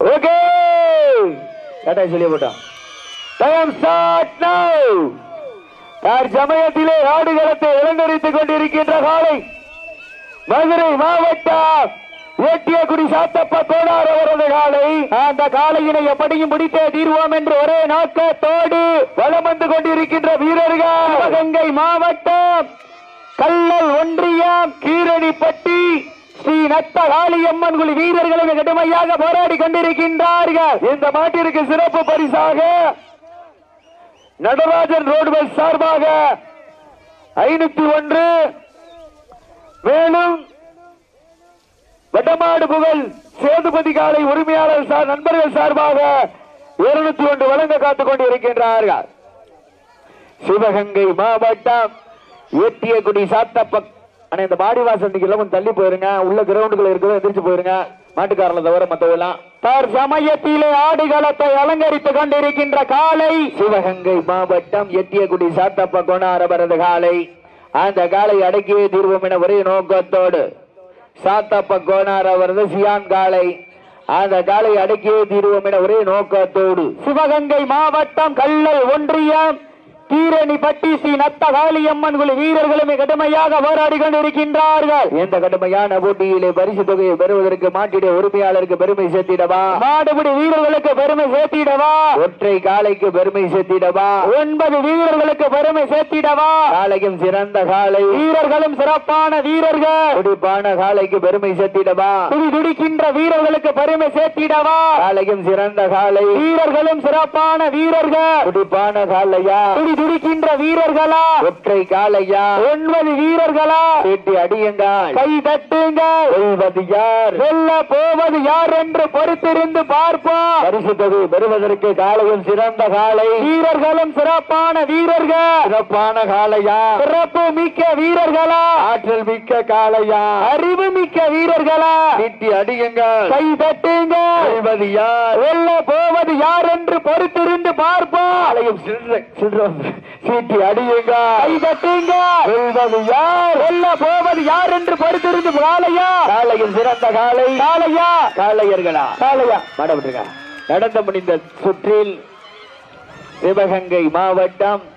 Okay. கட்டாய் சொல்லி போட்டோம். Time start now தற்சமயத்திலே ஆடுகளத்தை இளங்கரித்துக் கொண்டிருக்கின்ற காலை மதுரை மாவட்டம் ஏட்டியகுடி சாத்தப்ப கோடார் அவரது காலை. அந்த காலையினை எப்படியும் முடித்தே தீர்வோம் என்று ஒரே நோக்கத்தோடு வலம் வந்து கொண்டிருக்கின்ற வீரர்கள். கங்கை மாவட்டம் கல்லல் ஒன்றியம் கீரணிப்பட்டி ஸ்ரீ நத்த காளியம்மன் குழி வீரர்களும் கடுமையாக போராடி கொண்டிருக்கின்றார்கள். இந்த மாட்டிற்கு சிறப்பு பரிசாக நடராஜன் ரோடுவல் சார்பாக ஐநூத்தி ஒன்று மேலும் வடமாடு புகழ் சேதுபதி காலை உரிமையாளர் சார் நண்பர்கள் சார்பாக இருநூத்தி ஒன்று வழங்க காத்துக் கொண்டிருக்கின்றார்கள். சிவகங்கை மாவட்டம் ஏட்டியகுடி சாத்தப்பக்கம் ஆனா இந்த பாடி வாசல் கொஞ்சம் தள்ளி போயிருங்க. உள்ள கிரவுண்டுக்குள்ள இருக்கிறத எந்திரிச்சு போயிருங்க. மாட்டுக்காரல தவிர மத்தவெல்லாம் தார் சமயத்திலே ஆடுகளத்தை அலங்கரித்துக் கொண்டிருக்கின்ற காலை சிவகங்கை மாவட்டம் எட்டியகுடி சாத்தப்ப கோணாரபரது காலை. அந்த காலை அடக்கியே தீர்வோம் என ஒரே நோக்கத்தோடு சாத்தப்ப கோணார் அவரது சியான் காலை. அந்த காலை அடக்கியே தீர்வோம் என ஒரே நோக்கத்தோடு. சிவகங்கை மாவட்டம் கல்லல் ஒன்றியம் கீரணி பட்டி ஸ்ரீ நத்த காளியம்மன் குழு வீரர்களுமே கடுமையாக போராடி கொண்டிருக்கின்றார்கள். இந்த கடுமையான போட்டியிலே பரிசு தொகையை பெறுவதற்கு மாட்டிட உரிமையாளருக்கு பெருமை சேர்த்திடவா? மாடுபிடி வீரர்களுக்கு பெருமை சேர்த்திடவா? ஒற்றை காலைக்கு பெருமை சேர்த்திடவா? ஒன்பது வீரர்களுக்கு பெருமை சேர்த்திடவா? காலையும் சிறந்த காலை வீரர்களும் சிறப்பான வீரர்கள். துடிப்பான காலைக்கு பெருமை சேர்த்திடவா? துடி துடிக்கின்ற வீரர்களுக்கு பெருமை சேர்த்திடவா? காலையும் சிறந்த காலை வீரர்களும் சிறப்பான வீரர்கள். துடிப்பான காலையா துடி துடிக்கின்ற வீரர்களா? ஒற்றை காலையா ஒன்பது வீரர்களா? சீட்டி அடியுங்கள். கை தட்டுங்கள். வெல்வது யார்? வெல்ல போவது யார் என்று பொறுத்திருந்து பார்ப்போம். பரிசு தொகை பெறுவதற்கு காலையும் சிறந்த காலை வீரர்களும் சிறப்பான வீரர்கள். சிறப்பான காலையா சிறப்பு மிக்க வீரர்களா? ஆற்றல் மிக்க காலையா அறிவு மிக்க வீரர்களா? சீட்டி அடியுங்கள். கை தட்டுங்கள். வெல்வது யார்? வெல்ல போவது யார் என்று பொறுத்திருந்து பார்ப்போம். காலையும் சில்லற சில்லற சீட்டி அடியுங்க. கை தட்டுங்க. வெல்வது யார்? வெல்ல போவது யார் என்று பொறுத்திருந்து காலையா காலையில் சிறந்த காலை காலையா காளையர்களா? காளையா? மாட விட்டுருங்க. நடந்து முடிந்த சுற்றில் சிவகங்கை மாவட்டம்.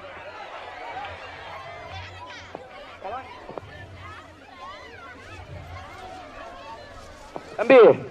தம்பி.